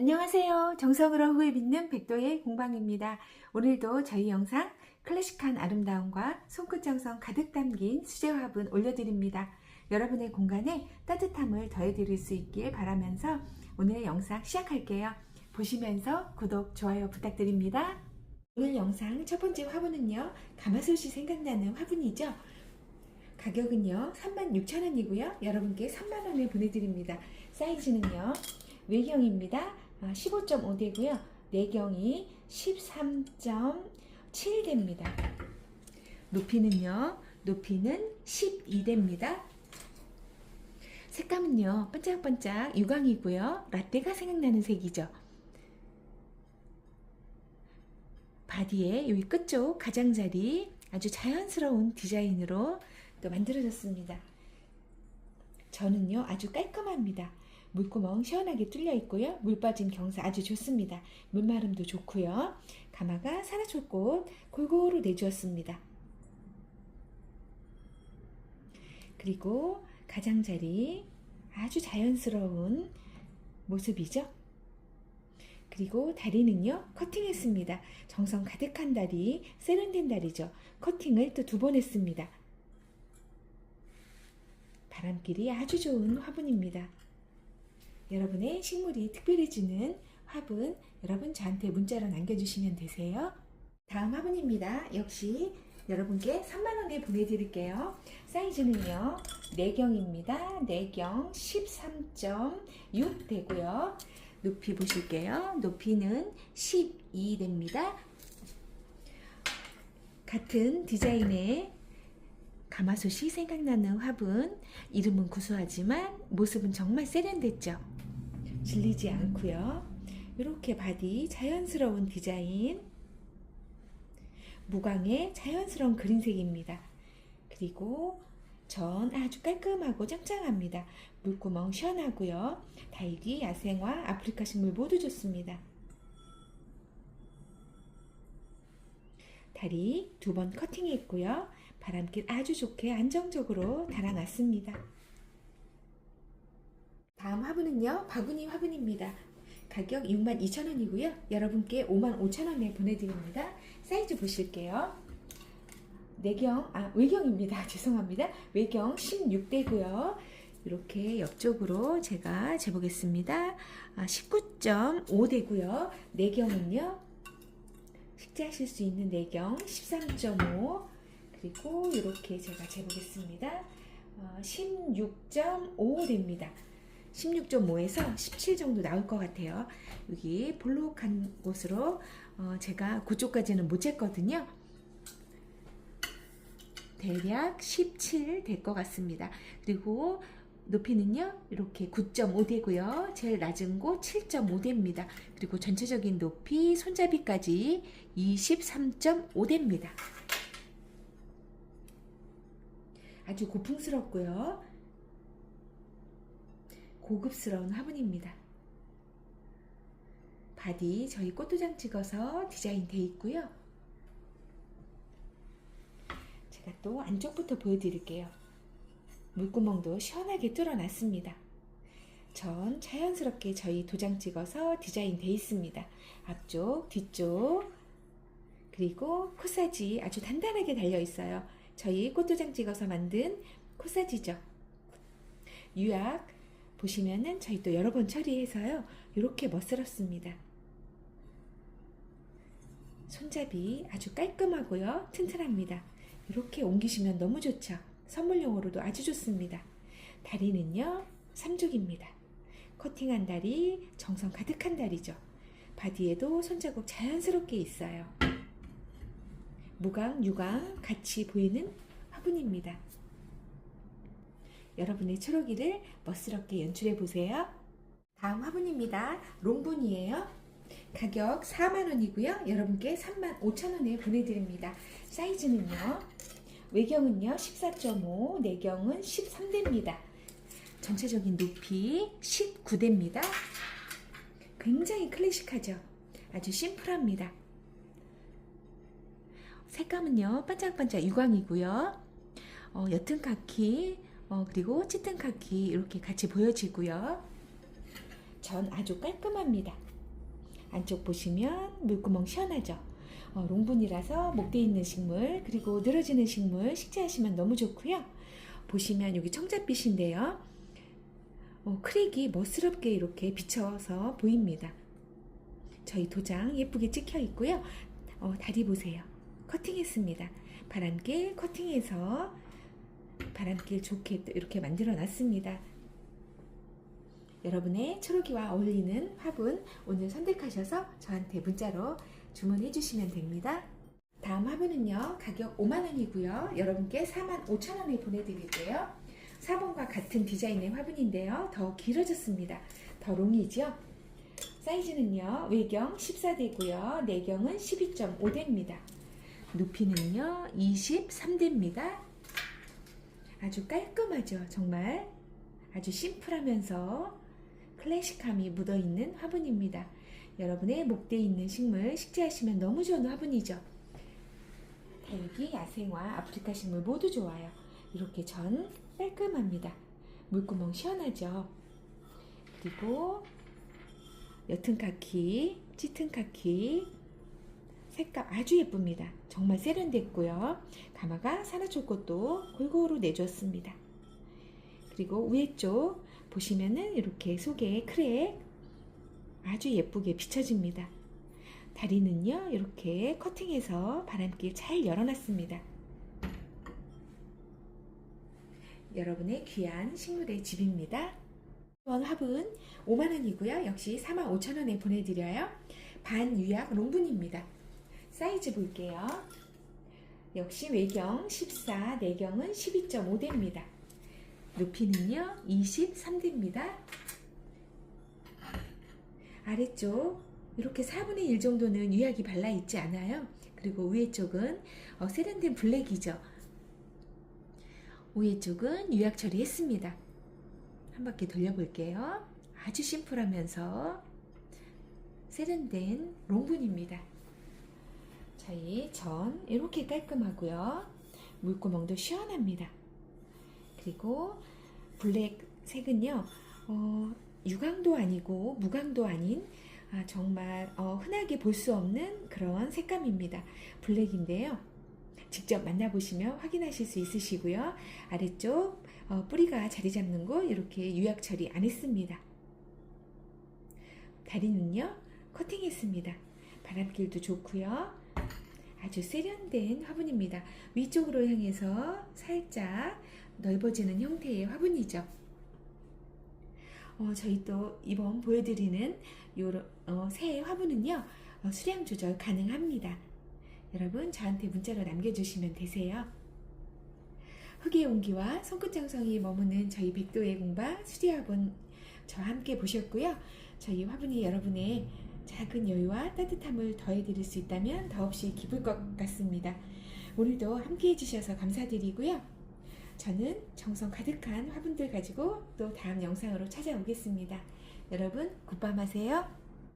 안녕하세요. 정성으로 후회 빚는 백도의 공방입니다. 오늘도 저희 영상 클래식한 아름다움과 손끝 정성 가득 담긴 수제 화분 올려드립니다. 여러분의 공간에 따뜻함을 더해드릴 수 있길 바라면서 오늘의 영상 시작할게요. 보시면서 구독, 좋아요 부탁드립니다. 오늘 영상 첫 번째 화분은요. 가마솥이 생각나는 화분이죠. 가격은요. 36,000원이고요. 여러분께 3만원에 보내드립니다. 사이즈는요. 외경입니다. 15.5대고요. 내경이 13.7대입니다. 높이는요. 높이는 12대입니다. 색감은요. 반짝반짝 유광이고요. 라떼가 생각나는 색이죠. 바디에 여기 끝쪽 가장자리 아주 자연스러운 디자인으로 또 만들어졌습니다. 저는요 아주 깔끔합니다. 물구멍 시원하게 뚫려 있고요. 물 빠진 경사 아주 좋습니다. 물마름도 좋고요. 가마가 사라초꽃 골고루 내주었습니다. 그리고 가장자리 아주 자연스러운 모습이죠. 그리고 다리는요 커팅했습니다. 정성 가득한 다리, 세련된 다리죠. 커팅을 또 두 번 했습니다. 바람길이 아주 좋은 화분입니다. 여러분의 식물이 특별해지는 화분 여러분 저한테 문자로 남겨주시면 되세요. 다음 화분입니다. 역시 여러분께 3만원에 보내드릴게요. 사이즈는요. 내경입니다. 내경 13.6 되고요. 높이 보실게요. 높이는 12 됩니다. 같은 디자인의 가마솥이 생각나는 화분 이름은 구수하지만 모습은 정말 세련됐죠 질리지 않고요. 이렇게 바디 자연스러운 디자인. 무광의 자연스러운 그린색입니다. 그리고 전 아주 깔끔하고 짱짱합니다. 물구멍 시원하고요. 다이기 야생화 아프리카 식물 모두 좋습니다. 다리 두 번 커팅했고요. 바람길 아주 좋게 안정적으로 달아놨습니다. 다음 화분은요. 바구니 화분입니다. 가격 62,000원이고요. 여러분께 55,000원에 보내드립니다. 사이즈 보실게요. 내경, 아, 외경입니다. 죄송합니다. 외경 16대고요. 이렇게 옆쪽으로 제가 재보겠습니다. 아, 19.5대고요. 내경은요. 식재하실 수 있는 내경 13.5 그리고 이렇게 제가 재보겠습니다. 어, 16.5 됩니다. 16.5에서 17 정도 나올 것 같아요. 여기 볼록한 곳으로 어, 제가 그쪽까지는 못 쟀거든요. 대략 17 될 것 같습니다. 그리고 높이는요 이렇게 9.5 되고요 제일 낮은 곳 7.5 됩니다 그리고 전체적인 높이 손잡이까지 23.5 됩니다 아주 고풍스럽고요. 고급스러운 화분입니다. 바디 저희 꽃도장 찍어서 디자인 돼 있고요. 제가 또 안쪽부터 보여드릴게요. 물구멍도 시원하게 뚫어놨습니다. 전 자연스럽게 저희 도장 찍어서 디자인 돼 있습니다. 앞쪽, 뒤쪽, 그리고 코사지 아주 단단하게 달려 있어요. 저희 꽃도장 찍어서 만든 코사지죠. 유약 보시면은 저희 또 여러 번 처리해서요. 이렇게 멋스럽습니다. 손잡이 아주 깔끔하고요. 튼튼합니다. 이렇게 옮기시면 너무 좋죠. 선물용으로도 아주 좋습니다. 다리는요. 삼죽입니다. 커팅한 다리, 정성 가득한 다리죠. 바디에도 손자국 자연스럽게 있어요. 무광, 유광 같이 보이는 화분입니다. 여러분의 초록이를 멋스럽게 연출해 보세요. 다음 화분입니다. 롱분이에요. 가격 4만원이고요. 여러분께 3만 5천원에 보내드립니다. 사이즈는요. 외경은요 14.5, 내경은 13대입니다. 전체적인 높이 19대입니다. 굉장히 클래식하죠. 아주 심플합니다. 색감은요 반짝반짝 유광이고요 어, 옅은 카키 어, 그리고 짙은 카키 이렇게 같이 보여지고요 전 아주 깔끔합니다 안쪽 보시면 물구멍 시원하죠. 어, 롱분이라서 목대 있는 식물 그리고 늘어지는 식물 식재하시면 너무 좋고요. 보시면 여기 청자빛인데요. 어, 크랙이 멋스럽게 이렇게 비쳐서 보입니다. 저희 도장 예쁘게 찍혀 있고요. 어, 다리 보세요. 커팅했습니다. 바람길 커팅해서 바람길 좋게 또 이렇게 만들어 놨습니다. 여러분의 초록이와 어울리는 화분 오늘 선택하셔서 저한테 문자로 주문해 주시면 됩니다. 다음 화분은요, 가격 5만원이고요. 여러분께 4만 5천원에 보내드릴게요. 4번과 같은 디자인의 화분인데요. 더 길어졌습니다. 더 롱이죠? 사이즈는요, 외경 14대고요. 내경은 12.5대입니다. 높이는요, 23대입니다. 아주 깔끔하죠, 정말. 아주 심플하면서 클래식함이 묻어있는 화분입니다. 여러분의 목대에 있는 식물 식재하시면 너무 좋은 화분이죠. 달기, 야생화, 아프리카 식물 모두 좋아요. 이렇게 전 깔끔합니다. 물구멍 시원하죠. 그리고 옅은 카키, 짙은 카키 색감 아주 예쁩니다. 정말 세련됐고요. 가마가 산화초꽃도 골고루 내줬습니다. 그리고 위에 쪽 보시면은 이렇게 속에 크랙 아주 예쁘게 비춰집니다. 다리는요, 이렇게 커팅해서 바람길 잘 열어놨습니다. 여러분의 귀한 식물의 집입니다. 이번 화분 5만원이고요. 역시 4만 5천원에 보내드려요. 반유약 롱분입니다. 사이즈 볼게요. 역시 외경 14, 내경은 12.5대입니다. 높이는요 23대입니다. 아래쪽 이렇게 4분의 1 정도는 유약이 발라 있지 않아요. 그리고 위에 쪽은 어, 세련된 블랙이죠. 위에 쪽은 유약 처리했습니다. 한 바퀴 돌려볼게요. 아주 심플하면서 세련된 롱분입니다. 저희 전 이렇게 깔끔하고요. 물구멍도 시원합니다. 그리고 블랙 색은요, 어, 유광도 아니고 무광도 아닌 아, 정말 어, 흔하게 볼 수 없는 그런 색감입니다. 블랙인데요. 직접 만나보시면 확인하실 수 있으시고요. 아래쪽 어, 뿌리가 자리 잡는 곳 이렇게 유약 처리 안 했습니다. 다리는요, 커팅했습니다. 바람길도 좋고요. 아주 세련된 화분입니다. 위쪽으로 향해서 살짝 넓어지는 형태의 화분이죠. 어, 저희 또 이번 보여드리는 요 어, 새 화분은요 어, 수량 조절 가능합니다. 여러분 저한테 문자로 남겨주시면 되세요. 흙의 온기와 손끝 정성이 머무는 저희 백도의 공방 수리화분 저와 함께 보셨고요. 저희 화분이 여러분의 작은 여유와 따뜻함을 더해드릴 수 있다면 더없이 기쁠 것 같습니다. 오늘도 함께 해주셔서 감사드리고요. 저는 정성 가득한 화분들 가지고 또 다음 영상으로 찾아오겠습니다. 여러분 굿밤 하세요.